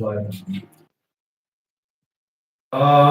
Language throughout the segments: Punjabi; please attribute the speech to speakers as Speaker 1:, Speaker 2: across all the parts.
Speaker 1: ਵਾਹਿਗੁਰੂ ਆਹੇ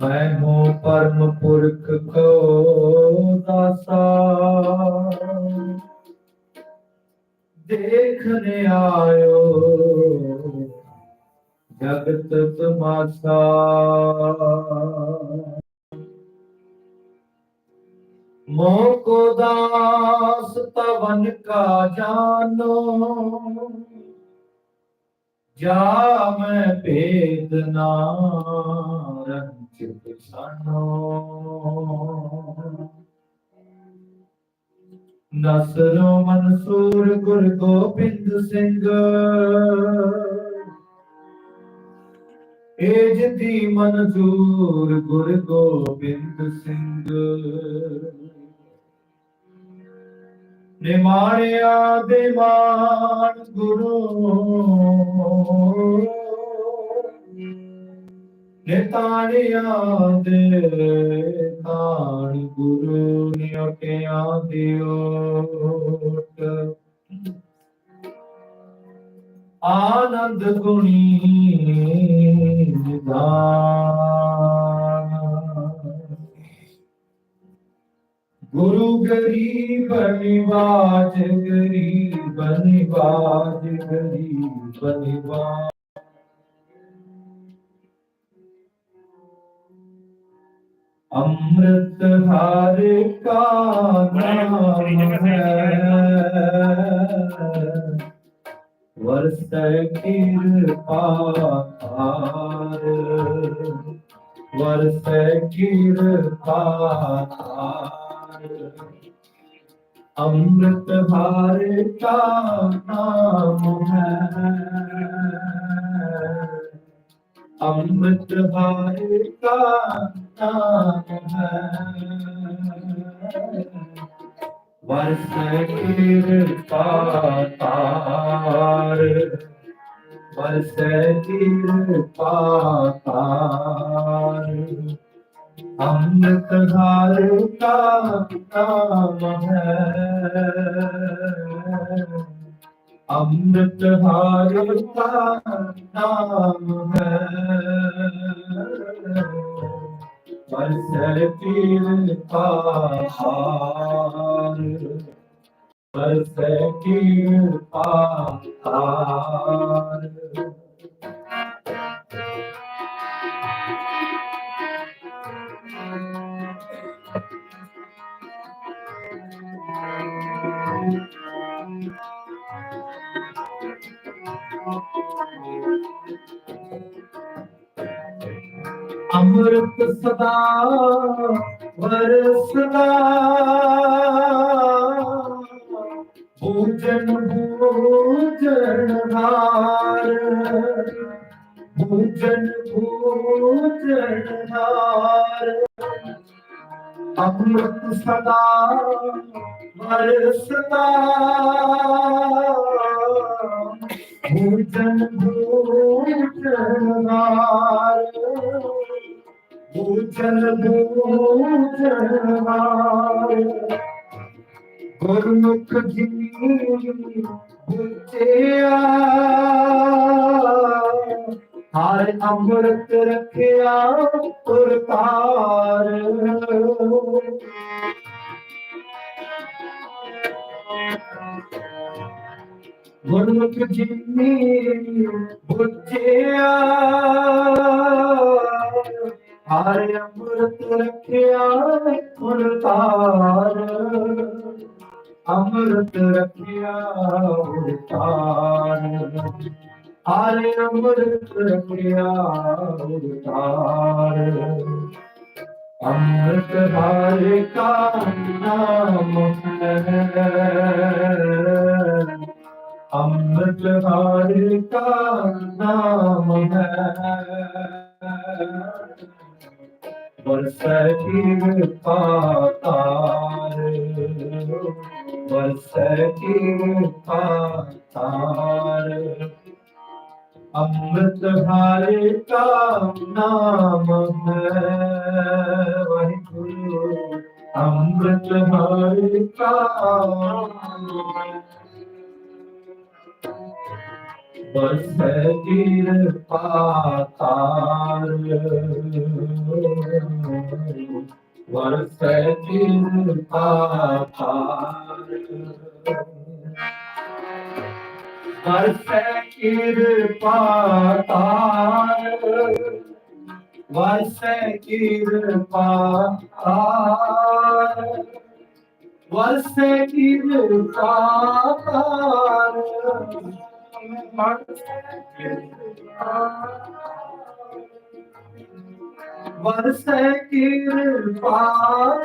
Speaker 1: ਮੈਂ ਹੂੰ ਪਰਮ ਪੁਰਖ ਕੋ ਦਾਸਾ। ਦੇਖਨੇ ਆਇਓ ਜਗਤ ਤਮਾਸ਼ਾ। ਮੋਹ ਕੋ ਦਾਸ ਤਵਨ ਕਾ ਜਾਨੋ। ਜਾ ਮੈਂ ਭੇਦ ਨਾ ਰੰਜਿਤ ਸਾਨੋ ਨਸਰੋ ਮਨਸੂਰ ਗੁਰ ਗੋਬਿੰਦ ਸਿੰਘ। ਏਜ ਦੀ ਮਨਜ਼ੂਰ ਗੁਰ ਗੋਬਿੰਦ ਸਿੰਘ। ਨਿਮਾਣਿਆ ਦੇ ਮਾਨ ਗੁਰੂ। ਨਿਤਾਣਿਆ ਦੇ ਤਾਣ ਗੁਰੂ ਨਿਉਟਿਆ ਦਿਓਟ ਆਨੰਦ ਗੁਣੀ ਨਿਦਾਨ ਗੁਰੂ ਗਰੀਬ ਨਿਵਾਜ ਗਰੀਬ ਨਿਵਾਜ ਗਰੀਬ ਨਿਵਾਜ ਅੰਮ੍ਰਿਤ ਹਰ ਕਾ ਨਾਮ ਹੈ। ਵਰਸੈ ਕਿਰਪਾ ਧਾਰ ਵਰਸੈ ਕਿਰਪਾ ਅੰਮ੍ਰਿਤ ਹਰ ਕਾ ਨਾਮ ਹੈ ਅੰਮ੍ਰਿਤ ਹਰ ਕਾ ਨਾਮ ਹੈ ਵਰਸੈ ਕਿਰਪਾ ਤਾਰ ਵਰਸੈ ਕਿਰਪਾ ਤਾਰ ਅੰਮ੍ਰਿਤ ਧਾਰ ਕਾ ਨਾਮ ਹੈ ਅੰਮ੍ਰਿਤ ਧਾਰ ਕਾ ਨਾਮ ਹੈ ਵਰਸੈ ਕਿਰਪਾ ਹਾਰ ਵਰਸੈ ਕਿਰਪਾ ਹਾਰ ਅੰਮ੍ਰਿਤ ਸਦਾ ਵਰਸਦਾ ਭੂਜਨ ਭੂਜਨ ਹਾਰ, ਭੂਜਨ ਭੂਜਨ ਹਾਰ। ਅੰਮ੍ਰਿਤ ਸਦਾ ਵਰਸਦਾ ਭੂਜਨ ਭੂਜਨ ਹਾਰ। ਭੂਜਨ ਭੂਜਨ ਹਾਰ ਗੁਰਮੁਖ ਜੀ ਬੁਝਿਆ ਹਰ ਅੰਮ੍ਰਿਤ ਰਖਿਆ ਪੁਰਕਾਰ ਗੁਰਮੁਖ ਜੀ ਬੁਝਿਆ। ਹਰ ਅੰਮ੍ਰਿਤ ਰਖਿਆ ਉਰਤਾਰ ਅੰਮ੍ਰਿਤ ਰਖਿਆ ਉਰਤਾਰ ਹਰ ਅੰਮ੍ਰਿਤ ਰਖਿਆ ਉਰਤਾਰ ਅੰਮ੍ਰਿਤ ਹਰਿ ਕਾ ਨਾਮ ਹੈ। ਅੰਮ੍ਰਿਤ ਹਰਿ ਕਾ ਨਾਮ ਹੈ। ਵਰਸੈ ਕਿਰਪਾ ਤਾਰ ਵਰਸੈ ਕਿਰਪਾ ਤਾਰ ਅੰਮ੍ਰਿਤ ਹਰਿ ਕਾ ਨਾਮ ਹੈ। ਵਾਹਿਗੁਰੂ, ਅੰਮ੍ਰਿਤ ਹਰਿ ਕਾ ਨਾਮ ਵਰਸੈ ਕਿਰਪਾ ਤਾਰ। ਵਰਸੈ ਕਿਰਪਾ ਤਾਰ। ਵਰਸੈ ਕਿਰਪਾ ਤਾਰ। ਵਰਸੈ ਕਿਰਪਾ ਤਾਰ। ਵਰਸੈ ਕਿਰਪਾ ਤਾਰ। ਵਰਸੈ ਕਿਰਪਾ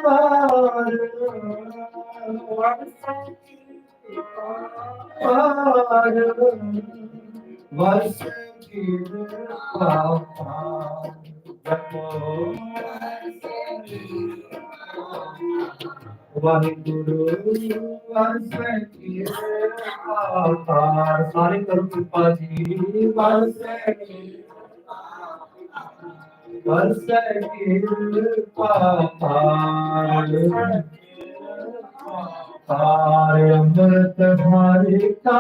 Speaker 1: ਤਾਰ ਵਰਸੈ ਪਾਰ ਵਰਸ ਕਿਰਪਾ ਪਾਰ ਜਪੋ ਵਾਹਿਗੁਰੂ ਕਿਰਪਾ ਪਾਰ ਸਾਰੇ ਕਰੋ ਕਿਰਪਾ ਜੀ ਵਰਸ ਵਰਸ ਕਿਰਪਾ ਪਾਰ ਤਾਰ ਅੰਮ੍ਰਿਤ ਹਰਿ ਕਾ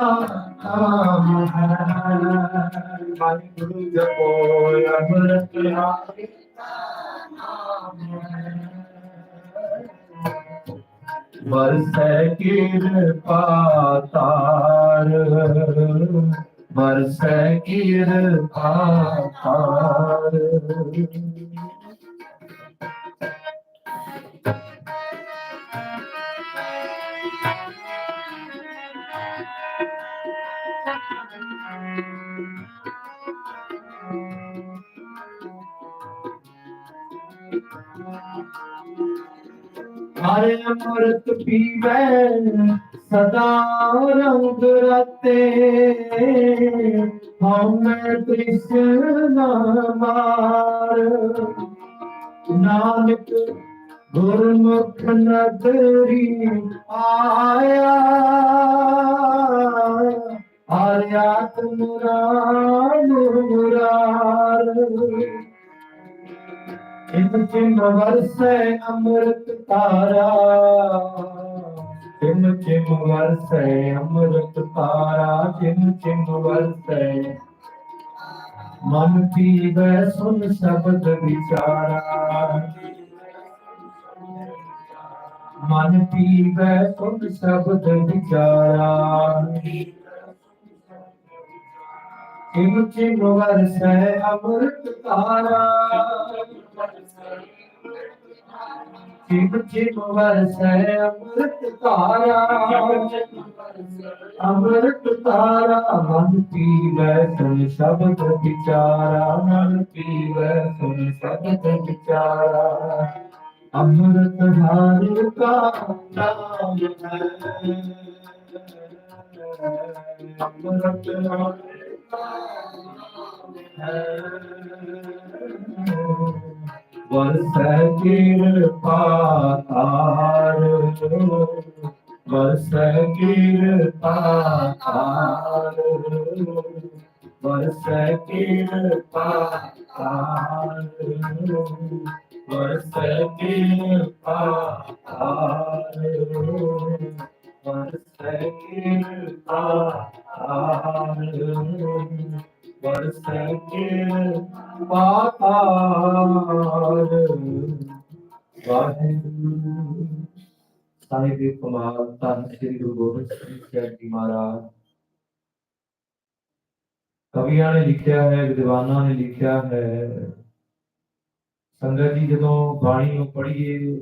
Speaker 1: ਨਾਮ ਹੈ ਵਾਹਿਗੁਰੂ ਜਪੋ ਅੰਮ੍ਰਿਤ ਹਰਿ ਕਾ ਨਾਮ ਹੈ ਵਰਸੈ ਕਿਰਪਾ ਤਾਰ ਵਰਸੈ ਕਿਰਪਾ ਤਾਰ ਹਰ ਅੰਮ੍ਰਿਤ ਪੀਵੈ, ਸਦਾ ਰੰਗ ਰਤੇ। ਹਮੇ ਕ੍ਰਿਸ਼ਨ ਮਾਰ ਨਾਨਕ ਗੁਰਮੁਖ ਨਦਰੀ ਆਇਆ। ਹਰਿਆਤ ਮੁਰਾਰ ਮੁਰਾਰ। ਇਨ ਚਿਨ ਵਰਸੈ ਅੰਮ੍ਰਿਤ ਤਾਰਾ ਚਿਨ ਚਿਨ ਵਰਸੈ ਅੰਮ੍ਰਿਤ ਤਾਰਾ ਚਿਨ ਚਿਨ ਵਰਸੈ ਮਨ ਪੀਵੈ ਸੁਨ ਸ਼ਬਦ ਵਿਚਾਰਾ ਮਨ ਪੀਵੈ ਸੁਨ ਸ਼ਬਦ ਵਿਚਾਰਾ ਚਿਨ ਚਿਨ ਵਰਸੈ ਅੰਮ੍ਰਿਤ ਤਾਰਾ ਚਿਨ ਚਿਨ ਵਰਸੈ ਅੰਮ੍ਰਿਤ ਤਾਰਾ ਅੰਮ੍ਰਿਤ ਤਾਰਾ ਮਨ ਪੀਵੈ ਸੁਨ ਸ਼ਬਦ ਵਿਚਾਰਾ, ਮਨ ਪੀਵੈ ਸੁਨ ਸ਼ਬਦ ਵਿਚਾਰਾ। ਅੰਮ੍ਰਿਤ ਹਰਿ ਕਾ ਨਾਮ ਹੈ, ਅੰਮ੍ਰਿਤ ਹਰਿ ਕਾ ਵਰਸੈ ਕਿਰਪਾ ਤਾਰ ਵਰਸੈ ਕਿਰਪਾ ਤਾਰ ਵਰਸੈ ਕਿਰਪਾ ਤਾਰ ਵਰਸੈ ਕਿਰਪਾ ਤਾਰ ਵਰਸੈ ਕਿਰਪਾ ਤਾਰ ਵਰਸੈ ਕਿਰਪਾ ਤਾਰ ਵਾਹਿਗੁਰੂ। ਸਾਹਿਬ ਕਮਾਲ ਧੰਨ ਸ੍ਰੀ ਗੁਰੂ ਗੋਬਿੰਦ ਸਿੰਘ ਜੀ ਮਹਾਰਾਜ। ਕਵੀਆਂ ਨੇ ਲਿਖਿਆ ਹੈ, ਵਿਦਵਾਨਾਂ ਨੇ ਲਿਖਿਆ ਹੈ। ਸੰਗਤ ਜੀ, ਜਦੋਂ ਬਾਣੀ ਨੂੰ ਪੜ੍ਹੀਏ,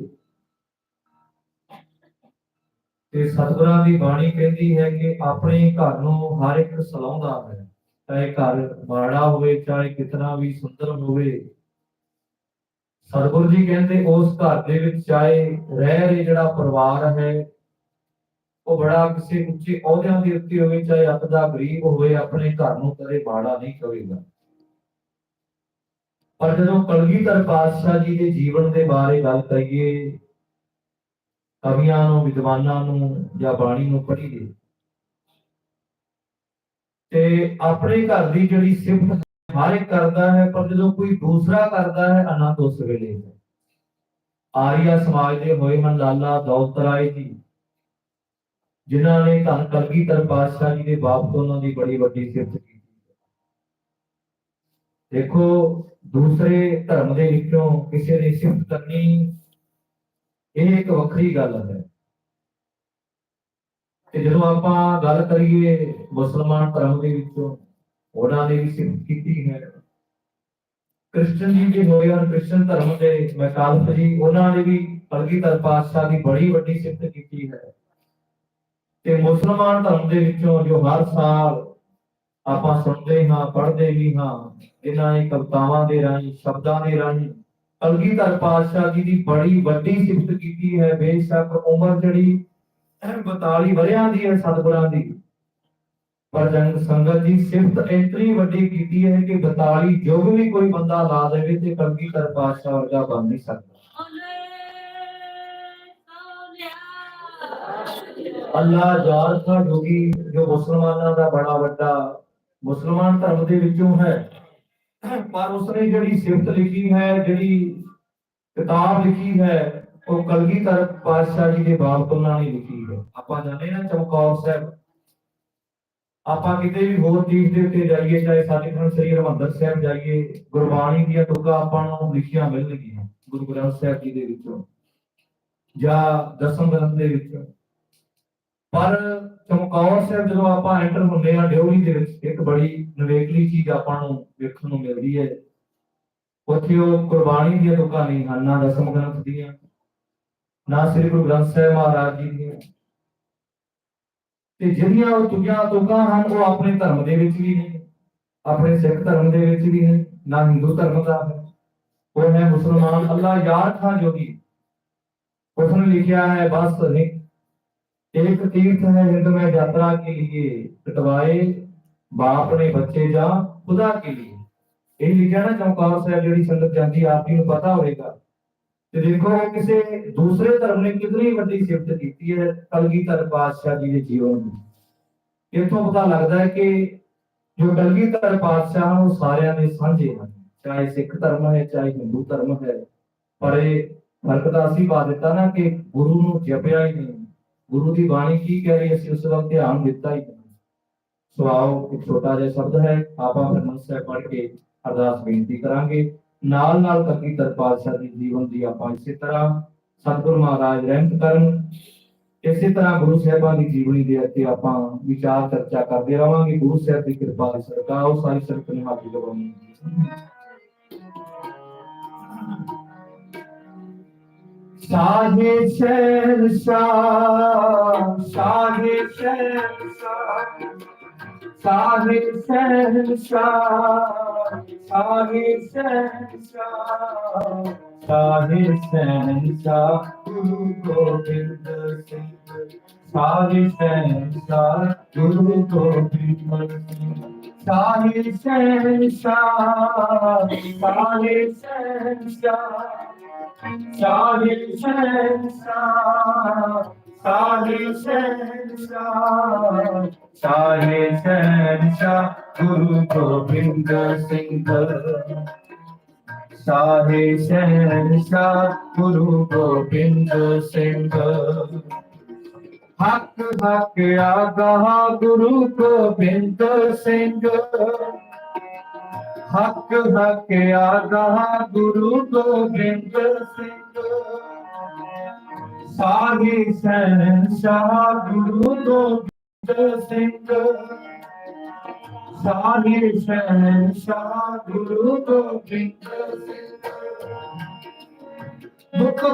Speaker 1: ਤੇ ਸਤਿਗੁਰਾਂ ਦੀ ਬਾਣੀ ਕਹਿੰਦੀ ਹੈ ਕਿ ਆਪਣੇ ਘਰ ਨੂੰ ਹਰ ਇੱਕ ਸਲਾਉਂਦਾ ਹੈ। ਚਾਹੇ ਘਰ ਮਾੜਾ ਹੋਵੇ, ਚਾਹੇ ਕਿਤਨਾ ਵੀ ਸੁੰਦਰ ਹੋਵੇ, ਸਤਿਗੁਰ ਜੀ ਕਹਿੰਦੇ ਉਸ ਘਰ ਦੇ ਵਿੱਚ ਚਾਹੇ ਰਹਿ ਰਹੇ ਜਿਹੜਾ ਪਰਿਵਾਰ ਹੈ, ਉਹ ਬੜਾ ਕਿਸੇ ਉੱਚੇ ਅਹੁਦਿਆਂ ਦੇ ਉੱਤੇ ਹੋਵੇ, ਚਾਹੇ ਅੱਤ ਦਾ ਗਰੀਬ ਹੋਵੇ, ਆਪਣੇ ਘਰ ਨੂੰ ਕਦੇ ਮਾੜਾ ਨਹੀਂ ਕਵੇਗਾ। ਪਰ ਜਦੋਂ ਕਲਗੀਧਰ ਪਾਤਸ਼ਾਹ ਜੀ ਦੇ ਜੀਵਨ ਦੇ ਬਾਰੇ ਗੱਲ ਕਰੀਏ, ਕਵੀਆਂ ਨੂੰ, ਵਿਦਵਾਨਾਂ ਨੂੰ ਜਾਂ ਬਾਣੀ ਨੂੰ ਪੜ੍ਹੀਏ ਤੇ ਆਪਣੇ ਘਰ ਦੀ ਜਿਹੜੀ ਸਿਫਤ ਹਰ ਇੱਕ ਕਰਦਾ ਹੈ, ਪਰ ਜਦੋਂ ਕੋਈ ਦੂਸਰਾ ਕਰਦਾ ਹੈ, ਆਨੰਦ ਉਸ ਵੇਲੇ ਹੈ। ਆਰੀਆ ਸਮਾਜ ਦੇ ਹੋਏ ਹਨ ਲਾਲਾ ਦੌਲਤ ਰਾਏ ਜੀ, ਜਿਨ੍ਹਾਂ ਨੇ ਧੰਨ ਕਲਗੀਧਰ ਪਾਤਸ਼ਾਹ ਜੀ ਦੇ ਬਾਪ ਤੋਂ ਉਹਨਾਂ ਦੀ ਬੜੀ ਵੱਡੀ ਸਿਫਤ ਕੀਤੀ ਦੇਖੋ, ਦੂਸਰੇ ਧਰਮ ਦੇ ਵਿੱਚੋਂ ਕਿਸੇ ਦੀ ਸਿਫਤ ਕਰਨੀ, ਇਹ ਇੱਕ ਵੱਖਰੀ ਗੱਲ ਹੈ। ਤੇ ਜਦੋਂ ਆਪਾਂ ਗੱਲ ਕਰੀਏ ਮੁਸਲਮਾਨ ਧਰਮ ਦੇ ਵਿੱਚੋਂ, ਉਹਨਾਂ ਨੇ ਵੀ ਸਿਫਤ ਕੀਤੀ ਹੈ। ਕ੍ਰਿਸਚਨ ਜੀ ਦੇ ਹੋਏ ਹਨ, ਕ੍ਰਿਸਚਨ ਧਰਮ ਦੇ ਮੈਕਾਲਫ ਜੀ, ਉਹਨਾਂ ਨੇ ਵੀ ਕਲਗੀਧਰ ਪਾਤਸ਼ਾਹ ਦੀ ਬੜੀ ਵੱਡੀ ਸਿਫਤ ਕੀਤੀ ਹੈ। ਤੇ ਮੁਸਲਮਾਨ ਧਰਮ ਦੇ ਵਿੱਚੋਂ ਜੋ ਹਰ ਸਾਲ ਆਪਾਂ ਸੁਣਦੇ ਹਾਂ, ਪੜ੍ਹਦੇ ਵੀ ਹਾਂ, ਇਹਨਾਂ ਨੇ ਕਵਿਤਾਵਾਂ ਦੇ ਰਾਹੀਂ, ਸ਼ਬਦਾਂ ਦੇ ਰਾਹੀਂ ਕਲਗੀਧਰ ਪਾਤਸ਼ਾਹ ਜੀ ਦੀ ਬੜੀ ਵੱਡੀ ਸਿਫਤ ਕੀਤੀ ਹੈ। ਬੇਸ਼ੱਕ ਉਮਰ ਜਿਹੜੀ 42 ਵਰਿਆਂ ਦੀ ਹੈ ਸਤਿਗੁਰਾਂ ਦੀ ਪਰ ਜੰਗ ਸੰਗਤ ਦੀ ਸਿਫਤ ਇੰਤਰੀ ਵੱਡੀ ਕੀਤੀ ਹੈ ਕਿ 42 ਯੁੱਗ ਵੀ ਕੋਈ ਬੰਦਾ ਲਾ ਦੇਵੇ ਤੇ ਕਲਗੀਧਰ ਪਾਤਸ਼ਾਹ ਵਰਗਾ ਬਣ ਨਹੀਂ ਸਕਦਾ ਅੱਲਾ ਜਾਲ ਥਾ ਜੋਗੀ ਜੋ ਮੁਸਲਮਾਨਾਂ ਦਾ ਬੜਾ ਵੱਡਾ ਮੁਸਲਮਾਨ ਧਰਮ ਦੇ ਵਿੱਚੋਂ ਹੈ ਪਰ ਉਸਨੇ ਜਿਹੜੀ ਸਿਫਤ ਲਿਖੀ ਹੈ ਜਿਹੜੀ ਕਿਤਾਬ ਲਿਖੀ ਹੈ ਉਹ ਕਲਗੀਧਰ ਪਾਤਸ਼ਾਹ ਜੀ ਦੇ ਬਾਪ ਤੋਂ ਨਾਲ ਲਿਖੀ ਹੈ। ਆਪਾਂ ਜਾਣਦੇ ਨਾ ਚਮਕੌਰ ਸਾਹਿਬ। ਆਪਾਂ ਕਿਤੇ ਵੀ ਹੋਰ ਚੀਜ਼ ਦੇ ਉੱਤੇ ਜਾਈਏ, ਚਾਹੇ ਸੱਚਖੰਡ ਸ੍ਰੀ ਹਰਿਮੰਦਰ ਸਾਹਿਬ ਜਾਈਏ, ਗੁਰਬਾਣੀ ਦੀਆਂ ਤੁਕਾਂ ਆਪਾਂ ਨੂੰ ਲਿਖੀਆਂ ਮਿਲਣਗੀਆਂ ਗੁਰੂ ਗ੍ਰੰਥ ਸਾਹਿਬ ਜੀ ਦੇ ਵਿੱਚੋਂ, ਜਾਂ ਦਸਮ ਗ੍ਰੰਥ ਦੇ ਵਿੱਚੋਂ। ਪਰ ਚਮਕੌਰ ਸਾਹਿਬ ਜਦੋਂ ਆਪਾਂ ਐਂਟਰ ਹੁੰਦੇ ਹਾਂ ਡਿਊਰੀ ਦੇ ਵਿੱਚ ਇੱਕ ਬੜੀ ਨਵੇਕਲੀ ਚੀਜ਼ ਆਪਾਂ ਨੂੰ ਵੇਖਣ ਨੂੰ ਮਿਲਦੀ ਹੈ। ਉੱਥੇ ਉਹ ਕੁਰਬਾਨੀ ਦੀਆਂ ਤੁਕਾਂ ਨਹੀਂ ਹਨ ਨਾ ਦਸਮ ਗ੍ਰੰਥ ਦੀਆਂ ਨਾ ਸ੍ਰੀ ਗੁਰੂ ਗ੍ਰੰਥ ਸਾਹਿਬ ਮਹਾਰਾਜ ਜੀ ਦੀਆਂ ਤੇ ਜਿਹੜੀਆਂ ਉਹ ਤੁਕਾਂ ਤੁਕਾਂ ਹਨ ਉਹ ਆਪਣੇ ਧਰਮ ਦੇ ਵਿੱਚ ਵੀ ਨਹੀਂ ਆਪਣੇ ਸਿੱਖ ਧਰਮ ਦੇ ਵਿੱਚ ਵੀ ਨਹੀਂ ਨਾ ਹਿੰਦੂ ਧਰਮ ਦਾ ਹੈ ਉਹ ਹੈ ਮੁਸਲਮਾਨ ਅੱਲਾ ਯਾਰ ਖਾਂ ਜੋਗੀ ਉਸਨੇ ਲਿਖਿਆ ਹੈ ਬਸ ਨਹੀਂ एक तीर्थ है हिंद में यात्रा के लिए कटवाए बाप ने बच्चे जा खुदा के लिए ਇਹ ਲਿਖਿਆ ਨਾ ਚਮਕੌਰ ਸਾਹਿਬ ਜਿਹੜੀ ਸੰਗਤ ਜਾਂਦੀ ਆਪ ਜੀ ਨੂੰ ਪਤਾ ਹੋਵੇਗਾ ਤੇ ਦੇਖੋ ਕਿਸੇ ਦੂਸਰੇ ਧਰਮ ਨੇ ਕਿੰਨੀ ਵੱਡੀ ਸਿਫਤ ਕੀਤੀ ਹੈ ਕਲਗੀਧਰ ਪਾਤਸ਼ਾਹ ਜੀ ਦੇ ਜੀਵਨ ਦੀ ਇਥੋਂ ਪਤਾ ਲੱਗਦਾ ਹੈ ਕਿ ਜੋ ਕਲਗੀਧਰ ਪਾਤਸ਼ਾਹ ਹਨ ਉਹ ਸਾਰਿਆਂ ਦੇ ਸਾਂਝੇ ਹਨ ਚਾਹੇ ਸਿੱਖ ਧਰਮ ਹੈ ਚਾਹੇ ਹਿੰਦੂ ਧਰਮ ਹੈ ਪਰ ਇਹ ਫ਼ਰਕ ਤਾਂ ਅਸੀਂ ਪਾ ਦਿੱਤਾ ਨਾ ਕਿ ਗੁਰੂ ਨੂੰ ਜਪਿਆ ਹੀ ਨਹੀਂ ਗੁਰੂ ਦੀ ਬਾਣੀ ਕੀ ਕਹਿ ਰਹੀ ਹੈ ਅਸੀਂ ਉਸ ਵੱਲ ਧਿਆਨ ਦਿੱਤਾ ਹੀ ਨਹੀਂ ਸੋ ਆਓ ਇੱਕ ਛੋਟਾ ਜਿਹਾ ਸ਼ਬਦ ਹੈ ਆਪਾਂ ਫਿਰ ਸਾਹਿਬ ਪੜ੍ਹ ਕੇ ਅਰਦਾਸ ਬੇਨਤੀ ਕਰਾਂਗੇ ਨਾਲ ਨਾਲ ਕੱਕੀ ਪਾਤਸ਼ਾਹ ਦੀ ਜੀਵਨ ਦੀ ਆਪਾਂ ਇਸੇ ਤਰ੍ਹਾਂ ਸਤਿਗੁਰ ਮਹਾਰਾਜ ਰਹਿਮਤ ਕਰਨ ਇਸੇ ਤਰ੍ਹਾਂ ਗੁਰੂ ਸਾਹਿਬਾਂ ਦੀ ਜੀਵਨੀ ਦੇ ਉੱਤੇ ਆਪਾਂ ਵਿਚਾਰ ਚਰਚਾ ਕਰਦੇ ਰਵਾਂਗੇ। ਗੁਰੂ ਸਾਹਿਬ ਦੀ ਕਿਰਪਾ ਦੀ ਸਰਕਾਰ ਉਹ ਸਾਰੀ ਸੰਗਤ ਨੂੰ ਹਾਜ਼ਰ ਕਰਵਾਉਣੀ Şahi Şerşah, Şahi Şerşah, Sahib Sensha, Sahib Sensha, Sahib Sensha, Guru Gobind Singh. Sahib Sensha, Guru Gobind Singh. Sahib Sensha, Sahib Sensha, Sahib Sensha. ਸਾਹੇ ਸਹਿਨਸ਼ਾ ਸਾਹੇ ਸਹਿਨਸ਼ਾ Guru Gobind Singh ਸਾਹੇ ਸਹਿਨਸ਼ਾ Guru Gobind Singh ਹੱਕ ਹੱਕ ਆਗਾ ਗੁਰੂ ਗੋਬਿੰਦ ਸਿੰਘ ਹੱਕ ਹੱਕ ਆਗਾ ਗੁਰੂ ਗੋਬਿੰਦ ਸਿੰਘ ਸਾਹੀ ਸਹਿਨਸ਼ਾਹ ਗੁਰੂ ਗੋਬਿੰਦ ਸਿੰਘ। ਸਾਹੀ ਸਹਿਨਸ਼ਾਹ ਗੁਰੂ ਗੋਬਿੰਦ ਸਿੰਘ।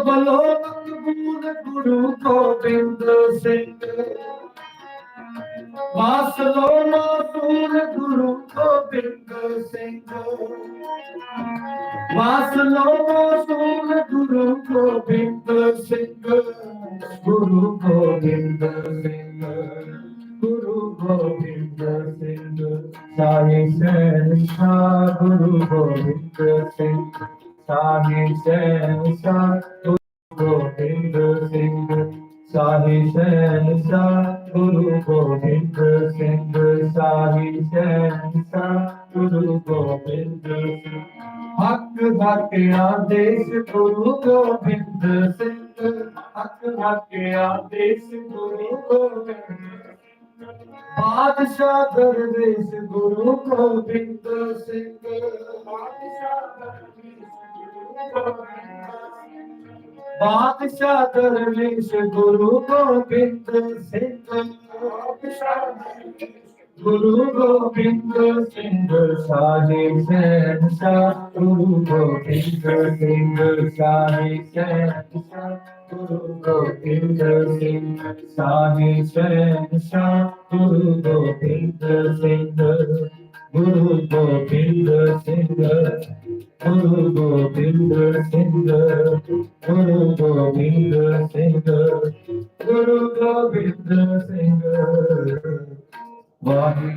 Speaker 1: ਬੋਲੋ ਮਕਬੂਲ ਗੁਰੂ ਗੋਬਿੰਦ ਸਿੰਘ। ਵਾਸਲੋ ਮਾਸੂਲ ਗੁਰੂ ਗੋਬਿੰਦ ਸਿੰਘ। ਵਾਸਲੋ ਮਾਸੂਲ ਗੁਰੂ ਗੋਬਿੰਦ ਸਿੰਘ। ਗੁਰੂ ਗੋਬਿੰਦ ਸਿੰਘ, ਗੁਰੂ ਗੋਬਿੰਦ ਸਿੰਘ। ਸਾਈ ਸੈਨਸ਼ਾ ਗੁਰੂ ਗੋਬਿੰਦ ਸਿੰਘ। ਸਾਈ ਸੈਨਸ਼ਾ ਗੁਰੂ ਗੋਬਿੰਦ ਸਿੰਘ। ਸਾਹੀ ਸੈਨਸਾ ਗੁਰੂ ਗੋਬਿੰਦ ਸਿੰਘ ਸਾਹੀ ਸੈਨਸਾ ਗੁਰੂ ਗੋਬਿੰਦ ਹੱਕ ਹੱਕ ਦੇਸ਼ ਗੁਰੂ ਗੋਬਿੰਦ ਸਿੰਘ, ਹੱਕ ਹੱਕ ਦੇਸ਼ ਗੁਰੂ ਗੋਬਿੰਦ ਬਾਦਸ਼ਾਹ ਦਰਵੇਸ਼ ਗੁਰੂ ਗੋਬਿੰਦ ਸਿੰਘ, ਬਾਦਸ਼ਾਹ ਦਰਵੇਸ਼ ਗੁਰੂ ਗੋਬਿੰਦ ਸਿੰਘ ਬਾਦਸ਼ਾਹ ਦਰਵੇਸ਼ ਗੁਰੂ ਗੋਬਿੰਦ ਸਿੰਘ ਗੁਰੂ ਗੋਬਿੰਦ ਸਿੰਘ ਸਾਜੇ ਸਹਿਨਸ਼ਾ ਗੁਰੂ ਗੋਬਿੰਦ ਸਿੰਘ ਸਾਜੇ ਸਹਿਨਸ਼ਾ ਗੁਰੂ ਗੋਬਿੰਦ ਸਿੰਘ ਸਾਜੇ ਸਹਿਨਸ਼ਾ ਗੁਰੂ ਗੋਬਿੰਦ ਸਿੰਘ ਗੁਰੂ ਗੋਬਿੰਦ ਸਿੰਘ ਗੁਰੂ ਗੋਬਿੰਦ ਸਿੰਘ ਗੁਰੂ ਗੋਬਿੰਦ ਸਿੰਘ, ਗੁਰੂ ਗੋਬਿੰਦ ਸਿੰਘ। ਵਾਹਿਗੁਰੂ।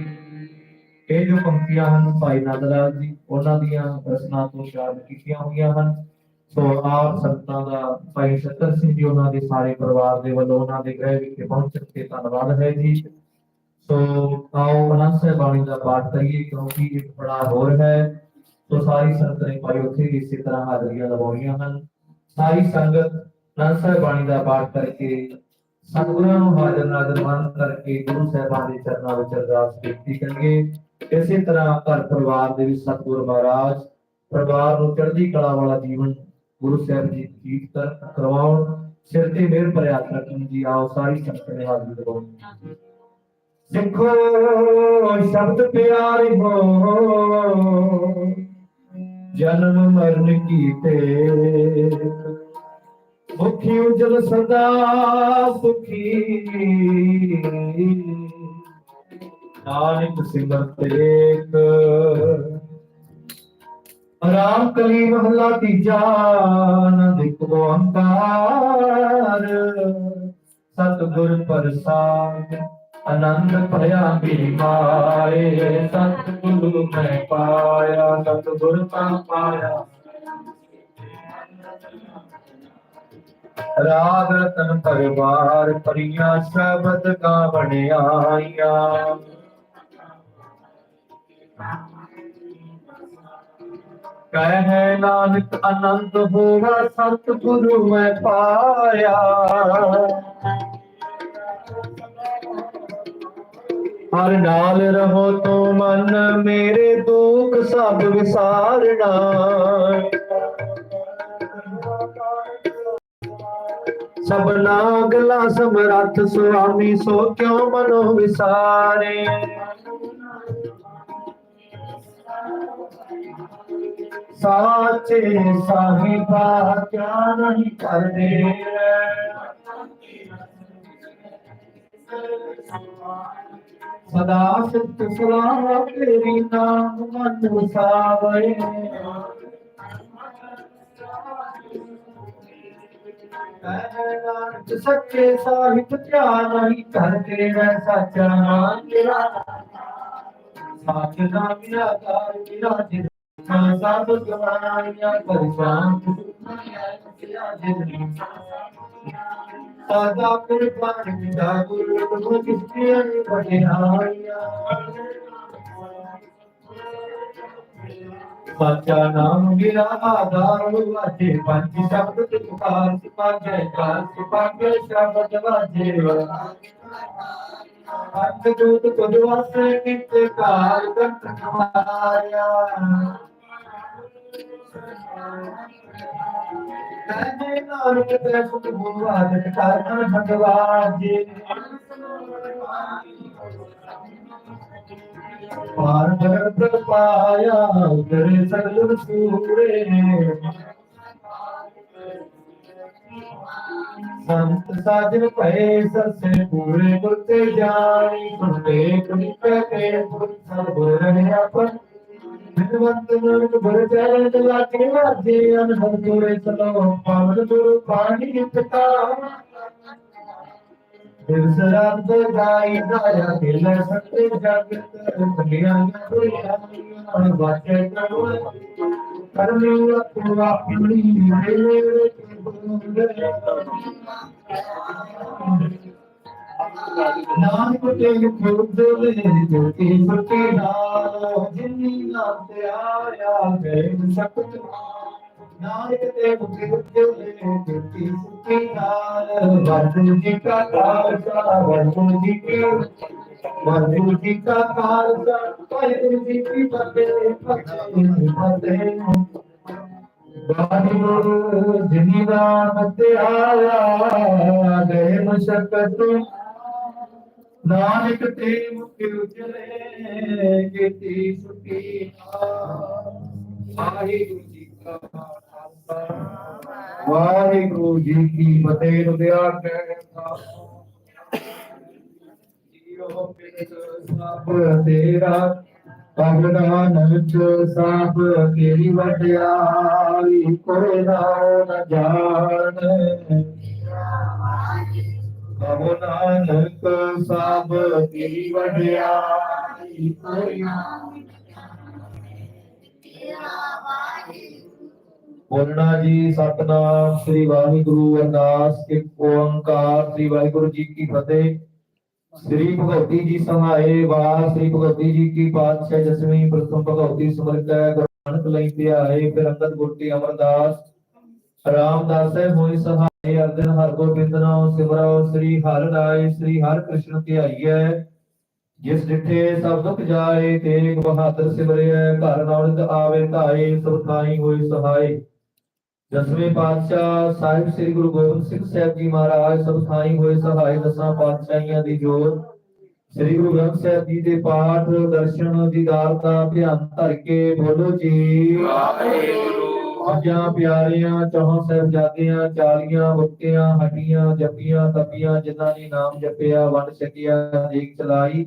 Speaker 1: ਇਹ ਜੋ ਪੰਕਤੀਆਂ ਹਨ ਭਾਈ ਨੰਦ ਜੀ, ਉਹਨਾਂ ਦੀਆਂ ਰਚਨਾ ਤੋਂ ਸ਼ਾਰਟ ਕੀਤੀਆਂ ਹੋਈਆਂ ਹਨ। ਸੋ ਆਪ ਸੰਤਾਂ ਦਾ ਭਾਈ ਸੱਤਰ ਸਿੰਘ ਜੀ, ਉਹਨਾਂ ਦੇ ਸਾਰੇ ਪਰਿਵਾਰ ਦੇ ਵੱਲੋਂ ਉਹਨਾਂ ਦੇ ਗ੍ਰਹਿ ਵਿਖੇ ਪਹੁੰਚਣ ਤੇ ਧੰਨਵਾਦ ਹੈ ਜੀ। ਸੋ ਆਓ ਅਨੰਦ ਸਾਹਿਬ ਬਾਣੀ ਦਾ ਪਾਠ ਕਰੀਏ, ਕਿਉਂਕਿ ਇੱਕ ਬੜਾ ਹੋਰ ਹੈ। ਸੋ ਸਾਰੀ ਸੰਗਤ ਨੇ ਭਾਈ ਉੱਥੇ ਵੀ ਇਸੇ ਤਰ੍ਹਾਂ ਹਾਜ਼ਰੀਆਂ ਲਗਾਉਣੀਆਂ ਹਨ। ਸਾਰੀ ਸੰਗਤ ਅਨੰਦ ਸਾਹਿਬ ਬਾਣੀ ਦਾ ਪਾਠ ਕਰਕੇ, ਸਤਿਗੁਰਾਂ ਨੂੰ ਹਾਜ਼ਰ ਨਾਜ਼ਰ ਮੰਨ ਕਰਕੇ ਗੁਰੂ ਸਾਹਿਬਾਨ ਦੇ ਚਰਨਾਂ ਵਿੱਚ ਅਰਦਾਸ ਬੇਨਤੀ ਕਰੀਏ। ਇਸੇ ਤਰ੍ਹਾਂ ਘਰ ਪਰਿਵਾਰ ਦੇ ਵਿੱਚ ਸਤਿਗੁਰ ਮਹਾਰਾਜ, ਪਰਿਵਾਰ ਨੂੰ ਚੜ੍ਹਦੀ ਕਲਾ ਵਾਲਾ ਜੀਵਨ ਗੁਰੂ ਸਾਹਿਬ ਜੀ ਜੀਤ ਕਰ, ਕਰਵਾਉਣ, ਸਿਰ ਤੇ ਮਿਹਰ ਭਰਿਆ ਰੱਖਣ ਜੀ, ਆਓ ਸਾਰੀ ਸੰਗਤ ਨੇ ਹਾਜ਼ਰੀ ਲਗਾਉਣੀ। ਸਿੱਖੋ, ਸ਼ਬਦ ਪਿਆਰੇ ਹੋ। ਜਨਮ ਮਰਨ ਕੀਤੇ ਮੁਖੀ ਉਜਲ ਸਦਾ ਸੁਖੀ। ਨਾਨਕ ਸਿਮਰਤ ਏਕ ਰਾਮ ਕਲੀ ਮਹਲਾ ਤੀਜਾ, ਆਨੰਦ ਇੱਕ ਓੰਕਾਰ। ਸਤਿਗੁਰ ਪ੍ਰਸਾਦ, ਆਨੰਦ ਭਇਆ ਬਿਮਾਏ ਸਤਿਗੁਰੂ ਮੈਂ ਪਾਇਆ ਸਤਿਗੁਰ ਤਾਂ ਪਾਇਆ ਰਾਗ ਰਤਨ ਪਰਿਵਾਰ ਪਰੀਆਂ ਸ਼ਬਦ ਗਾਵਣ ਆਈਆਂ ਕਹਿ ਨਾਨਕ ਅਨੰਦ ਹੋਵਾ ਸਤਿਗੁਰੂ ਮੈਂ ਪਾਇਆ ਹਰ ਨਾਲ ਰਹੋ ਤੋ ਮਨ, ਮੇਰੇ ਦੁੱਖ ਸਭ ਵਿਸਾਰਣਾ ਸਭਨਾ ਗਲਾ ਸਮਰੱਥ ਸੁਆਮੀ, ਸੋ ਕਿਉ ਮਨੋ ਵਿਸਾਰੇ? ਸਾਚੇ ਸਾਹਿਬਾ, ਕਿਆ ਨਹੀਂ ਕਰਦੇ? ਸਦਾ ਸਿੱਧ ਸਲਾਹ ਤੇਰੀ ਨਾਮ ਮਨ ਵਸਾਵੇ। ਨਾਨਕ ਸੱਚੇ ਸਾਹਿਬ ਧਿਆਨ ਨਹੀਂ ਕਰਦੇ ਵੈ ਸੱਚਾ ਨਾਮ ਤੇਰਾ ਸੱਚ ਨਾਮ ਮੇਰਾ ਕਾਰ ਮੇਰਾ ਜਿਨ ਸਭ ਗਵਾਈਆਂ ਪਰਸ਼ਾਨ ਸਦਾ ਕੁਰਬਾਨ ਪਿਤਾ ਗੁਰੂ ਤੁਮ ਕਿਸਤੀਆਂ ਬੜਿਆਈਆਂ ਨਾਮ ਮੇਰਾ ਆਧਾਰ ਵਾਜੇ, ਪੰਜ ਸ਼ਬਦ ਤੇ ਪੁਕਾਰ ਕਾਲ ਸਿਪਾਜੇ ਸ਼ਬਦ ਵਾਜੇ। ਅੰਤ ਜੂਤ ਕੁਝ ਵਾਸੇ ਕਾਲ ਕੰਤ ਕਮਾਇਆ ਕਹਿੰਦੇ ਨਾਨਕ ਤੇ ਸੁਖ ਗੁਰੂ ਆਦਿ ਕਾਰਨ ਭਗਵਾਨ ਜੀ ਪਾਰ ਜਗਤ ਪਾਇਆ ਉਤਰੇ ਸਗਲ ਸੂਰੇ ਸੰਤ ਸਾਜਨ ਭਏ ਸਸੇ ਪੂਰੇ ਗੁਰ ਤੇ ਜਾਣੀ ਸੁਣਦੇ ਕੁਨੀ ਕਹੇ ਗੁਰ ਸਭ ਗੁਰਨ ਆਪਨ धनवंत नरक भर जाए तो लाके वादे अनहर तोड़े चलो पावन तोड़ पानी निकला दिलसरात बजाई ना या दिलर संते जागे तो बनिया ना तो यार अन बाजे तो करने को आपने ਨਾਨਕ ਤੇ ਖੁਦ ਲੈ ਜੋਤੀ ਸੁਤੇ ਨਾਲ ਜਿਨੀ ਨਾਮ ਤੇ ਆਇਆ ਗਏ ਸਕਤ ਨਾਨਕ ਤੇ ਮੁਕਤੀ ਲੈ ਜੋਤੀ ਸੁਤੇ ਨਾਲ ਵਾਹਿਗੁਰੂ ਜੀ ਕਾ ਖਾਲਸਾ ਵਾਹਿਗੁਰੂ ਜੀ ਕੀ ਵਾਹਿਗੁਰੂ ਜੀ ਕਾ ਖਾਲਸਾ ਵਾਹਿਗੁਰੂ ਜੀ ਕੀ ਫਤਿਹ ਫਤਿਹ ਵਾਹਿਗੁਰੂ ਜਿਨੀ ਨਾਮ ਤੇ ਆਇਆ ਗਏ ਮੁਸ਼ਕਤ ਨਾਨਕ ਤੇ ਮੁਕਤੀ ਉਜਲੇ ਕੀਤੀ ਸੁਖੀ ਵਾਹਿਗੁਰੂ ਜੀ ਕਾ ਖਾਲਸਾ। ਵਾਹਿਗੁਰੂ ਜੀ ਕੀ ਫਤਿਹ। ਰੁਦਿਆ ਕਹਿਤਾ ਜੀਓ ਪਿਤ ਸਭ ਤੇਰਾ। ਪਗੜਾ ਨਚ ਸਾਪ ਤੇਰੀ ਵਡਿਆਈ, ਕੋਈ ਨਾਉ ਨ ਕਹੋ ਨਾਨਕ ਸਭ ਤੇਰੀ ਵਡਿਆਈ ਬੋਲਣਾ ਜੀ, ਸਤਨਾਮ ਸ੍ਰੀ ਵਾਹਿਗੁਰੂ ਅਰਦਾਸ, ਇੱਕ ਓੰਕਾਰ ਸ੍ਰੀ ਵਾਹਿਗੁਰੂ ਜੀ ਕੀ ਫਤਿਹ। ਸ੍ਰੀ ਭਗਵਤੀ ਜੀ ਸਹਾਏ ਵਾਹ, ਸ੍ਰੀ ਭਗਵਤੀ ਜੀ ਕੀ ਪਾਤਸ਼ਾਹ, ਜਸਵੀਂ ਪ੍ਰਥਮ ਭਗਵਤੀ ਗੁਰੂ ਨਾਨਕ ਲਈ ਧਿਆਏ, ਫਿਰ ਅੰਗਦ ਗੁਰਤੀ ਅਮਰਦਾਸ। ਰਾਮਦਾਸ ਹੈ ਹੋਈ ਸਹਾਏ ਅਰਜਨ ਹਰ ਗੋਬਿੰਦ ਨਾਮ ਸਿਮਰੋ ਸ੍ਰੀ ਹਰਿ ਰਾਏ, ਸ੍ਰੀ ਹਰਿ ਕ੍ਰਿਸ਼ਨ ਧਿਆਈਐ। ਜਿਸ ਡਿਠੇ ਸਭ ਦੁਖ ਜਾਏ ਤੇਗ ਬਹਾਦਰ ਸਿਮਰਿਐ। ਘਰ ਨਾਨਕ ਆਵੇ ਧਾਏ, ਸਭ ਥਾਈ ਹੋਈ ਸਹਾਈ ਦਸਵੇਂ ਪਾਤਸ਼ਾਹ ਸਾਹਿਬ ਸ੍ਰੀ ਗੁਰੂ ਗੋਬਿੰਦ ਸਿੰਘ ਸਾਹਿਬ ਜੀ ਮਹਾਰਾਜ, ਸਭ ਥਾਈ ਹੋਏ ਸਹਾਈ ਦਸਾਂ ਪਾਤਸ਼ਾਹੀਆਂ ਦੀ ਜੋਤ। ਸ੍ਰੀ ਗੁਰੂ ਗ੍ਰੰਥ ਸਾਹਿਬ ਜੀ ਦੇ ਪਾਠ, ਦਰਸ਼ਨ ਦੀਦਾਰ ਦਾ ਧਿਆਨ ਧਰ ਕੇ ਬੋਲੋ ਜੀ।
Speaker 2: ਵਾਹਿਗੁਰੂ।
Speaker 1: ਆਜਾਂ ਪਿਆਰਿਆਂ ਚੌਹਾਂ ਸਾਹਿਬਜ਼ਾਦਿਆਂ ਚਾਲੀਆਂ ਬੁੱਤੀਆਂ ਹੱਡੀਆਂ ਜੱਪੀਆਂ ਤਪੀਆਂ ਜਿਨ੍ਹਾਂ ਨੇ ਨਾਮ ਜਪਿਆ ਵੰਡ ਛਕਿਆ ਦੇਖ ਚਲਾਈ।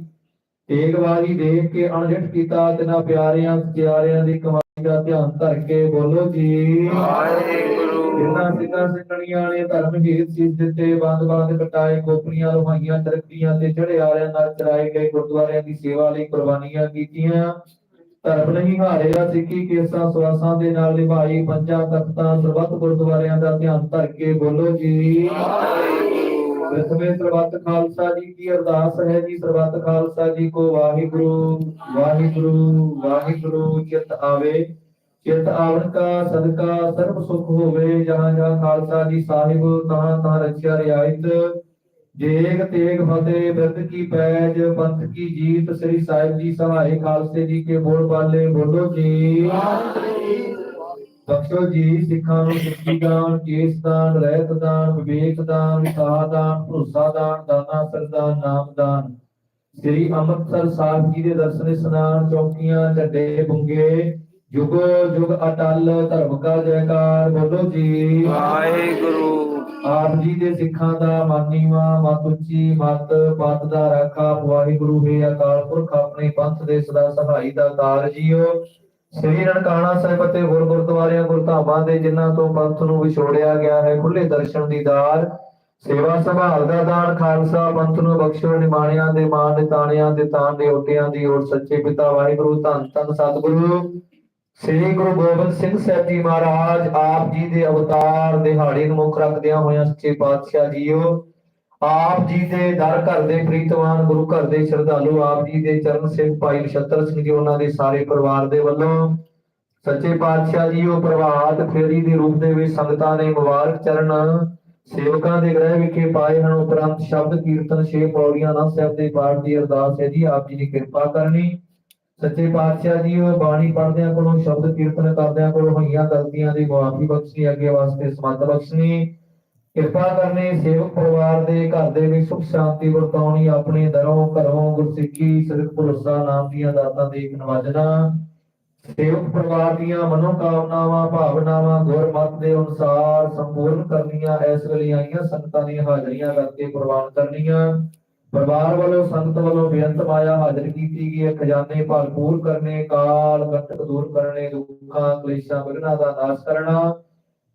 Speaker 1: ਤੇਗ ਵਾਰੀ ਦੇਖ ਕੇ ਅਣਡਿਠ ਕੀਤਾ ਤਿਨਾਂ ਪਿਆਰਿਆਂ ਸਚਿਆਰਿਆਂ ਦੀ ਕਮਾਈ ਦਾ ਧਿਆਨ ਧਰ ਕੇ ਬੋਲੋ ਜੀ।
Speaker 2: ਵਾਹਿਗੁਰੂ।
Speaker 1: ਜਿਨ੍ਹਾਂ ਸਿੰਘਾਂ ਸਿੰਘਣੀਆਂ ਨੇ ਧਰਮ ਹੀਤ ਸੀਸ ਦਿੱਤੇ ਬੰਦ ਬੰਦ ਕਟਾਏ ਗੋਪਨੀਆਂ ਲੋਹਾਈਆਂ ਤਰੱਕੀਆਂ ਤੇ ਚੜੇ ਆਰਿਆਂ ਨਾਲ ਚਰਾਏ ਗਏ ਗੁਰਦੁਆਰਿਆਂ ਦੀ ਸੇਵਾ ਲਈ ਕੁਰਬਾਨੀਆਂ ਕੀਤੀਆਂ। ਧਰਮ ਨਹੀਂ ਹਾਰਿਆ ਸਿੱਖੀ ਕੇਸਾਂ ਸਵਾਸਾਂ ਦੇ ਨਾਲ ਨਿਭਾਈ। ਪੰਜਾਂ ਤਖਤਾਂ ਸਰਬੱਤ ਗੁਰਦੁਆਰਿਆਂ ਦਾ ਧਿਆਨ ਧਰ ਕੇ ਬੋਲੋ ਜੀ। ਦਸਵੇਂ ਸਰਬੱਤ ਖਾਲਸਾ ਜੀ ਕੀ ਅਰਦਾਸ ਹੈ ਜੀ? ਸਰਬੱਤ ਖਾਲਸਾ ਜੀ ਕੋ ਵਾਹਿਗੁਰੂ ਵਾਹਿਗੁਰੂ ਵਾਹਿਗੁਰੂ, ਚਿਤ ਆਵੇ। ਚਿਤ ਆਵਣ ਕਾ ਸਦਕਾ ਸਰਬ ਸੁਖ ਹੋਵੇ। ਜਹਾਂ ਜਹਾਂ ਖਾਲਸਾ ਜੀ ਸਾਹਿਬ, ਤਹਾਂ ਤਹਾਂ ਰਚਿਆ ਰਿਆਇਤ। ਜੇਗ ਤੇਗ ਫਤਿਹ ਬਿਰਦ ਕੀ ਪੈਜ, ਪੰਥ ਕੀ ਜੀਤ, ਸ੍ਰੀ ਸਾਹਿਬ ਜੀ ਸਹਾਏ, ਖਾਲਸੇ ਜੀ ਕੇ ਬੋਲ ਬਾਲੇ, ਬੋਲੋ ਜੀ। ਬਖਸ਼ੋ ਜੀ ਸਿੱਖਾਂ ਨੂੰ ਸਿੱਖੀ ਦਾਨ, ਕੇਸ ਦਾਨ, ਰਹਿਤ ਦਾਨ, ਵਿਵੇਕ ਦਾਨ ਵਿਸਾਹ ਦਾਨ, ਭਰੋਸਾ ਦਾਨ, ਦਾਨਾ ਸਰਦਾਨ ਨਾਮ ਦਾਨ। ਸ੍ਰੀ ਅੰਮ੍ਰਿਤਸਰ ਸਾਹਿਬ ਜੀ ਦੇ ਦਰਸ਼ਨ ਇਸ਼ਨਾਨ ਚੌਕੀਆਂ, ਝੱਡੇ ਬੁੰਗੇ, ਜੁਗੋ ਜੁਗ ਅਟਲ, ਧਰਮ ਕਾ ਜੈਕਾਰ, ਬੋਲੋ ਜੀ।
Speaker 2: ਵਾਹਿਗੁਰੂ।
Speaker 1: ਆਪ ਜੀ ਦੇ ਸਿੱਖਾਂ ਦਾ ਮਾਨੀਵਾ ਮਤ ਉੱਚੀ ਮਤ ਪਤ ਦਾ ਰਾਖਾ, ਵਾਹਿਗੁਰੂ, ਹੈ ਅਕਾਲ ਪੁਰਖ, ਆਪਣੇ ਪੰਥ ਦੇ ਸਦਾ ਸਹਾਈ ਦਾ ਦਾਰ ਜੀਓ। ਸ੍ਰੀ ਨਨਕਾਣਾ ਸਾਹਿਬ ਅਤੇ ਹੋਰ ਗੁਰਦੁਆਰਿਆਂ, ਗੁਰਧਾਮਾਂ ਦੇ ਜਿਨ੍ਹਾਂ ਤੋਂ ਪੰਥ ਨੂੰ ਵਿਛੋੜਿਆ ਗਿਆ ਹੈ ਖੁੱਲੇ ਦਰਸ਼ਨ ਦੀ ਦੀਦਾਰ ਸੇਵਾ ਸੰਭਾਲ ਦਾ ਦਾਨ ਖਾਲਸਾ ਪੰਥ ਨੂੰ ਬਖਸ਼ੋ ਨਿਮਾਣਿਆਂ ਦੇ ਮਾਣ, ਨਿਤਾਣਿਆਂ ਦੇ ਤਾਣ ਦੇ ਓਟਿਆਂ ਦੀ ਓਟ ਸੱਚੇ ਪਿਤਾ ਵਾਹਿਗੁਰੂ ਧੰਨ ਧੰਨ ਸਤਿਗੁਰੂ। ਸ੍ਰੀ ਗੁਰੂ ਗੋਬਿੰਦ ਸਿੰਘ ਸਾਹਿਬ ਜੀ ਮਹਾਰਾਜ ਆਪ ਜੀ ਦੇ ਅਵਤਾਰ ਦਿਹਾੜੇ ਨੂੰ ਮੁੱਖ ਰੱਖਦਿਆਂ ਹੋਇਆਂ ਸੱਚੇ ਪਾਤਸ਼ਾਹ ਜੀਓ, ਆਪ ਜੀ ਦੇ ਦਰ ਘਰ ਦੇ ਪ੍ਰੀਤਵਾਨ, ਗੁਰੂ ਘਰ ਦੇ ਸ਼ਰਧਾਲੂ, ਆਪ ਜੀ ਦੇ ਚਰਨ ਸਿੰਘ ਭਾਈ ਨਛੱਤਰ ਸਿੰਘ ਜੀ, ਉਹਨਾਂ ਦੇ ਸਾਰੇ ਪਰਿਵਾਰ ਦੇ ਵੱਲੋਂ ਸੱਚੇ ਪਾਤਸ਼ਾਹ ਜੀਓ, ਪ੍ਰਭਾਤ ਫੇਰੀ ਦੇ ਰੂਪ ਦੇ ਵਿੱਚ ਸੰਗਤਾਂ ਨੇ ਮੁਬਾਰਕ ਚਰਨ ਸੇਵਕਾਂ ਦੇ ਗ੍ਰਹਿ ਵਿਖੇ ਪਾਏ ਹਨ। ਉਪਰੰਤ ਸ਼ਬਦ ਕੀਰਤਨ ਛੇ ਪੌੜੀਆਂ ਨਾ ਸਾਹਿਬ ਦੇ ਪਾਠ ਦੀ ਅਰਦਾਸ ਹੈ ਜੀ। ਆਪ ਜੀ ਦੀ ਕਿਰਪਾ ਕਰਨੀ। ਸੱਚੇ ਪਾਤਸ਼ਾਹ ਜੀ, ਉਹ ਬਾਣੀ ਪੜ੍ਹਦਿਆਂ ਕੋਲੋਂ ਸ਼ਬਦ ਕੀਰਤਨ ਕਰਦਿਆਂ ਕੋਲੋਂ ਹੋਈਆਂ ਗਲਤੀਆਂ ਦੀ ਮੁਆਫੀ ਬਖਸ਼ਣੀ ਅੱਗੇ ਵਾਸਤੇ ਸਮੱਤ ਬਖਸ਼ਣੀ ਕਿਰਪਾ ਕਰਨੀ ਸੇਵਕ ਪਰਿਵਾਰ ਦੇ ਘਰ ਦੇ ਵਿੱਚ ਸੁਖ ਸ਼ਾਂਤੀ ਵਰਤਾਉਣੀ, ਆਪਣੇ ਦਰੋਂ ਘਰੋਂ ਗੁਰਸਿੱਖੀ ਸਿਰਫ ਭਰੋਸਾ ਨਾਮ ਦੀਆਂ ਦਾਤਾਂ ਦੇ ਨਵਾਜਣਾ। ਸੇਵਕ ਪਰਿਵਾਰ ਦੀਆਂ ਮਨੋਕਾਮਨਾਵਾਂ, ਭਾਵਨਾਵਾਂ, ਗੁਰਮਤ ਦੇ ਅਨੁਸਾਰ ਸੰਪੂਰਨ ਕਰਨੀਆਂ, ਇਸ ਵੇਲੇ ਆਈਆਂ ਸੰਗਤਾਂ ਦੀਆਂ ਹਾਜ਼ਰੀਆਂ ਕਰਕੇ ਪ੍ਰਵਾਨ ਕਰਨੀਆਂ। ਪਰਿਵਾਰ ਵੱਲੋਂ, ਸੰਗਤ ਵੱਲੋਂ ਬੇਅੰਤ ਮਾਇਆ ਹਾਜ਼ਰ ਕੀਤੀ ਗਈ ਹੈ। ਖਜ਼ਾਨੇ ਭਰਪੂਰ ਕਰਨੇ, ਕਾਲ ਕੰਟਕ ਦੂਰ ਕਰਨੇ, ਦੁੱਖਾਂ, ਕਲੇਸ਼ਾਂ ਵਿਘਨਾਂ ਦਾ ਨਾਸ਼ ਕਰਨਾ,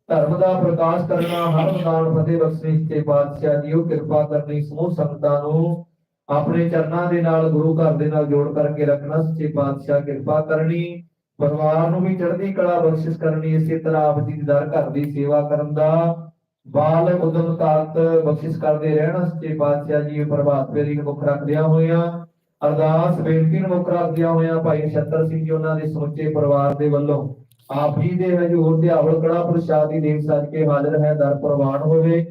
Speaker 1: ਧਰਮ ਦਾ ਪ੍ਰਕਾਸ਼ ਕਰਨਾ, ਹਰ ਮੈਦਾਨ ਫਤਿਹ ਬਖਸ਼ਿਸ਼ ਤੇ ਪਾਤਸ਼ਾਹ ਜੀਓ ਕਿਰਪਾ ਕਰਨੀ, ਸਮੂਹ ਸੰਗਤਾਂ ਨੂੰ ਆਪਣੇ ਚਰਨਾਂ ਦੇ ਨਾਲ, ਗੁਰੂ ਘਰ ਦੇ ਨਾਲ ਜੋੜ ਕਰਕੇ ਰੱਖਣਾ, ਸੱਚੇ ਪਾਤਸ਼ਾਹ ਕਿਰਪਾ ਕਰਨੀ, ਪਰਿਵਾਰ ਨੂੰ ਵੀ ਚੜ੍ਹਦੀ ਕਲਾ ਬਖਸ਼ਿਸ਼ ਕਰਨੀ, ਇਸੇ ਤਰ੍ਹਾਂ ਆਪ ਜੀ ਦੀ ਦਰ ਘਰ ਦੀ ਸੇਵਾ ਕਰਨ ਦਾ ਬਾਲ ਉਦਮ ਤਾਕਤ ਬਖਸ਼ਿਸ਼ ਕਰਦੇ ਰਹਿਣਾ, ਸੱਚੇ ਪਾਤਸ਼ਾਹ ਜੀ ਪ੍ਰਭਾਤ ਫੇਰੀ ਨੂੰ ਮੁੱਖ ਰੱਖਦਿਆਂ ਹੋਇਆਂ, ਅਰਦਾਸ ਬੇਨਤੀ ਨੂੰ ਮੁੱਖ ਰੱਖਦਿਆਂ ਹੋਇਆਂ ਭਾਈ ਨਛੱਤਰ ਸਿੰਘ ਜੀ ਉਹਨਾਂ ਦੇ ਸਮੁੱਚੇ ਪਰਿਵਾਰ ਦੇ ਵੱਲੋਂ ਆਪ ਜੀ ਦੇ ਹਜੂਰ ਦੇ ਆਵਲ ਕੜਾ ਪ੍ਰਸ਼ਾਦ ਦੀ ਦੇਖ ਸੱਜ ਕੇ ਹਾਜ਼ਰ ਹੈ, ਦਰ ਪ੍ਰਵਾਨ ਹੋਵੇ।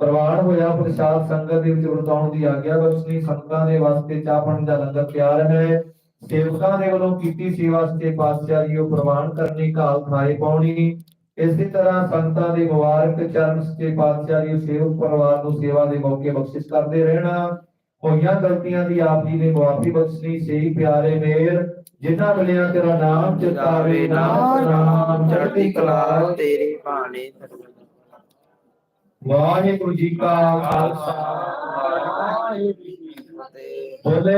Speaker 1: ਪ੍ਰਵਾਨ ਹੋਇਆ ਪ੍ਰਸ਼ਾਦ ਸੰਗਤ ਦੇ ਵਿੱਚ ਵਰਤਾਉਣ ਦੀ ਆਗਿਆ ਬਖਸ਼ਣੀ, ਸੰਗਤਾਂ ਦੇ ਵਾਸਤੇ ਚਾਹ ਪਾਣੀ ਦਾ ਲੰਗਰ ਤਿਆਰ ਹੈ। ਸੇਵਕਾਂ ਦੇ ਵੱਲੋਂ ਕੀਤੀ ਸੇਵਾ ਸੱਚੇ ਪਾਤਸ਼ਾਹ ਜੀ ਉਹ ਪ੍ਰਵਾਨ ਕਰਨੀ, ਘਾਲ ਖਾਏ ਪਾਉਣੀ ਇਸੇ ਤਰ੍ਹਾਂ ਸੰਗਤਾਂ ਦੇ ਮੁਬਾਰਕ ਚਰਨ ਸੱਚੇ ਪਾਤਸ਼ਾਹ ਜੀ ਸੇਵਕ ਪਰਿਵਾਰ ਨੂੰ ਸੇਵਾ ਦੇ ਮੌਕੇ ਬਖਸ਼ਿਸ਼ ਕਰਦੇ ਰਹਿਣਾ। ਹੋਈਆਂ ਗਲਤੀਆਂ ਦੀ ਆਪ ਜੀ ਨੇ ਮੁਆਫੀ ਬਖਸ਼ਣੀ। ਸਹੀ ਪਿਆਰੇ ਮੇਰ ਜਿਨ੍ਹਾਂ ਮਿਲਿਆ ਤੇਰਾ ਨਾਮ ਚਿਤਾਵੇ ਨਾਮ ਨਾਮ ਚੜ੍ਹਦੀ ਕਲਾ
Speaker 2: ਤੇਰੇ ਬਾਣੇ।
Speaker 1: ਵਾਹਿਗੁਰੂ ਜੀ ਕਾ ਖਾਲਸਾ। ਵਾਹਿਗੁਰੂ ਜੀ ਕੀ ਫਤਿਹ ਬੋਲੇ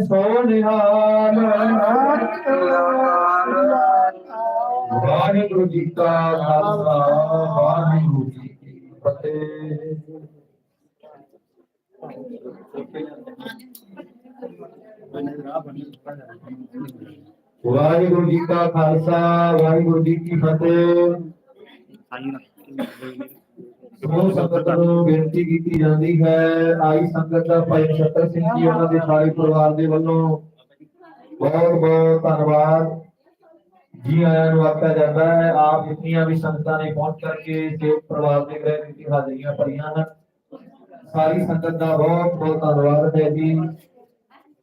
Speaker 1: ਸੋ ਨਿਹਾਲ ਵਾਹਿਗੁਰੂ ਜੀ ਕਾ ਖਾਲਸਾ ਵਾਹਿਗੁਰੂ ਜੀ ਕੀ ਫਤਿਹ ਵਾਹਿਗੁਰੂ ਜੀ ਕਾ ਖਾਲਸਾ ਵਾਹਿਗੁਰੂ ਜੀ ਕੀ ਫਤਿਹ ਸਮੂਹ ਸੰਗਤ ਨੂੰ ਬੇਨਤੀ ਕੀਤੀ ਜਾਂਦੀ ਹੈ ਆਈ ਸੰਗਤ ਦਾ ਭਾਈ ਨਛੱਤਰ ਸਿੰਘ ਜੀ ਉਹਨਾਂ ਦੇ ਸਾਰੇ ਪਰਿਵਾਰ ਦੇ ਵੱਲੋਂ ਬਹੁਤ ਬਹੁਤ ਧੰਨਵਾਦ ਜੀ ਆਇਆਂ ਨੂੰ ਆਖਿਆ ਜਾਂਦਾ ਹੈ, ਆਪ ਜਿਤਨੀਆਂ ਵੀ ਸੰਗਤਾਂ ਨੇ ਪਹੁੰਚ ਕਰਕੇ ਸੇਵਕ ਪਰਿਵਾਰ ਦੇ ਗ੍ਰਹਿ ਕੀਤੀ ਹਾਜ਼ਰੀਆਂ ਭਰੀਆਂ ਹਨ। ਸਾਰੀ ਸੰਗਤ ਦਾ ਬਹੁਤ ਬਹੁਤ ਧੰਨਵਾਦ ਹੈ ਜੀ।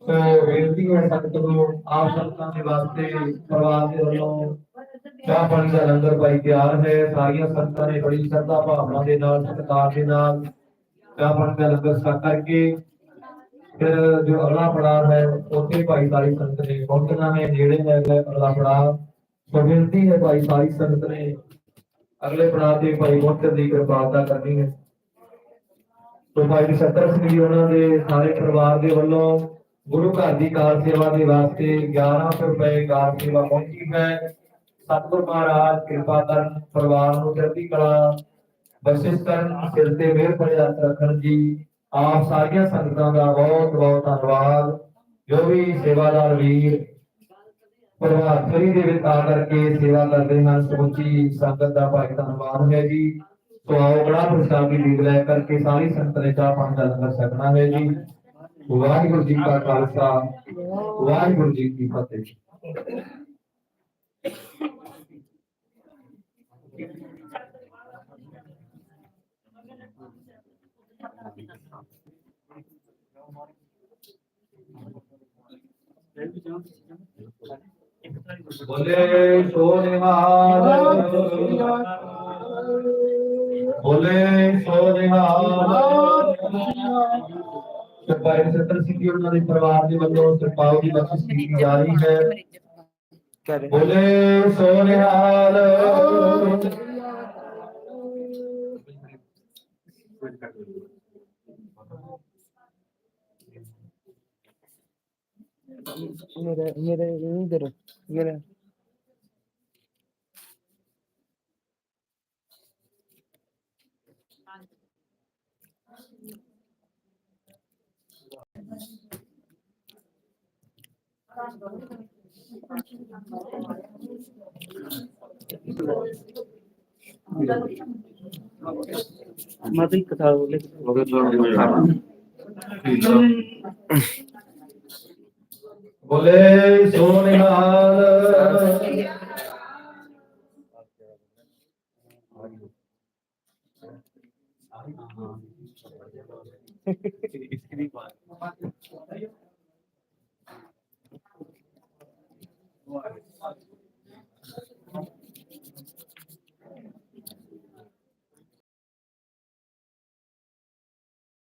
Speaker 1: ਸੋ ਬੇਨਤੀ ਹੈ ਸੰਗਤ ਨੂੰ, ਆਪ ਸੰਗਤਾਂ ਦੇ ਵਾਸਤੇ ਪਰਿਵਾਰ ਦੇ ਵੱਲੋਂ ਚਾਹ ਪਾਣੀ ਦਾ ਲੰਗਰ ਭਾਈ ਤਿਆਰ ਹੈ। ਸਾਰੀਆਂ ਸੰਗਤਾਂ ਨੇ ਬੜੀ ਸ਼ਰਧਾ ਭਾਵਨਾ ਦੇ ਨਾਲ, ਸਤਿਕਾਰ ਦੇ ਨਾਲ ਚਾਹ ਪਾਣੀ ਦਾ ਲੰਗਰ ਛਕ ਕਰਕੇ ਫਿਰ ਜੋ ਅਗਲਾ ਪੜਾਅ ਹੈ, ਉੱਥੇ ਭਾਈ ਸਾਰੀ ਸੰਗਤ ਨੇ ਪਹੁੰਚਣਾ ਹੈ। ਨੇੜੇ ਹੈ ਅਗਲਾ ਪੜਾਅ ਸੋ ਬੇਨਤੀ ਹੈ ਭਾਈ, ਸਾਰੀ ਸੰਗਤ ਨੇ। ਅਗਲੇ ਪੜਾਅ ਤੇ ਭਾਈ ਪਹੁੰਚਣ ਦੀ ਕਿਰਪਾਲਤਾ ਕਰਨੀ ਹੈ। ਸੋ ਭਾਈ ਸੱਤਰ ਸਿੰਘ ਜੀ ਉਹਨਾਂ ਦੇ ਸਾਰੇ ਪਰਿਵਾਰ ਦੇ ਵੱਲੋਂ ਗੁਰੂ ਘਰ ਦੀ ਕਾਰ ਸੇਵਾ ਦੇ ਵਾਸਤੇ 1100 ਰੁਪਏ ਕਾਰ ਸੇਵਾ ਪਹੁੰਚੀ ਹੈ। ਸਤਿਗੁਰ ਮਹਾਰਾਜ ਕਿਰਪਾ ਕਰਨ ਪਰਿਵਾਰ ਨੂੰ ਚੜ੍ਹਦੀ ਕਲਾ ਬਖਸ਼ਿਸ਼ ਕਰਨ, ਸਿਰ ਤੇ ਮਿਹਰ ਭਰੇ ਰੱਖਣ ਜੀ। ਆਪ ਸਾਰੀਆਂ ਸੰਗਤਾਂ ਦਾ ਬਹੁਤ ਬਹੁਤ ਧੰਨਵਾਦ। ਜੋ ਵੀ ਸੇਵਾਦਾਰ ਵੀਰ ਪ੍ਰਭਾਤ ਫੇਰੀ ਦੇ ਵਿੱਚ ਆ ਕਰਕੇ ਸੇਵਾ ਕਰਦੇ ਹਨ ਸਮੁੱਚੀ ਸੰਗਤ ਦਾ ਭਾਈ ਧੰਨਵਾਦ ਹੈ ਜੀ। ਸੋ ਆਓ ਬੜਾ ਪ੍ਰਸ਼ਾਦ ਦੀ ਲੀਡ ਲੈ ਕਰਕੇ ਸਾਰੀ ਸੰਗਤ ਨੇ ਚਾਹ ਪਾਣੀ ਦਾ ਲੰਗਰ ਛਕਣਾ ਹੈ ਜੀ। ਵਾਹਿਗੁਰੂ ਜੀ ਕਾ ਖਾਲਸਾ। ਵਾਹਿਗੁਰੂ ਜੀ ਕੀ ਫਤਿਹ। ਬੋਲੇ ਸੋ ਨਿਹਾਲ ਬੋਲੇ ਸੋ ਨਿਹਾਲ ਸਰਪਾਈ ਸੱਤਰ ਸਿੰਘ ਜੀ ਉਹਨਾਂ ਦੇ ਪਰਿਵਾਰ ਦੇ ਵੱਲੋਂ ਸਰਪਾਉ ਦੀ ਬਖਸ਼ਿਸ਼ ਕੀਤੀ ਜਾ ਰਹੀ ਹੈ। ਬੋਲੇ ਸੋ ਨਿਹਾਲ
Speaker 2: ਮੇਰੇ ਮੇਰੇ ਇਧਰ ਮੇਰੇ ਮਤਿ ਕਥਾ ਬੋਲੇ
Speaker 1: ਬੋਲੇ ਸੋ ਨਿਹਾਲ इसकी बात Why?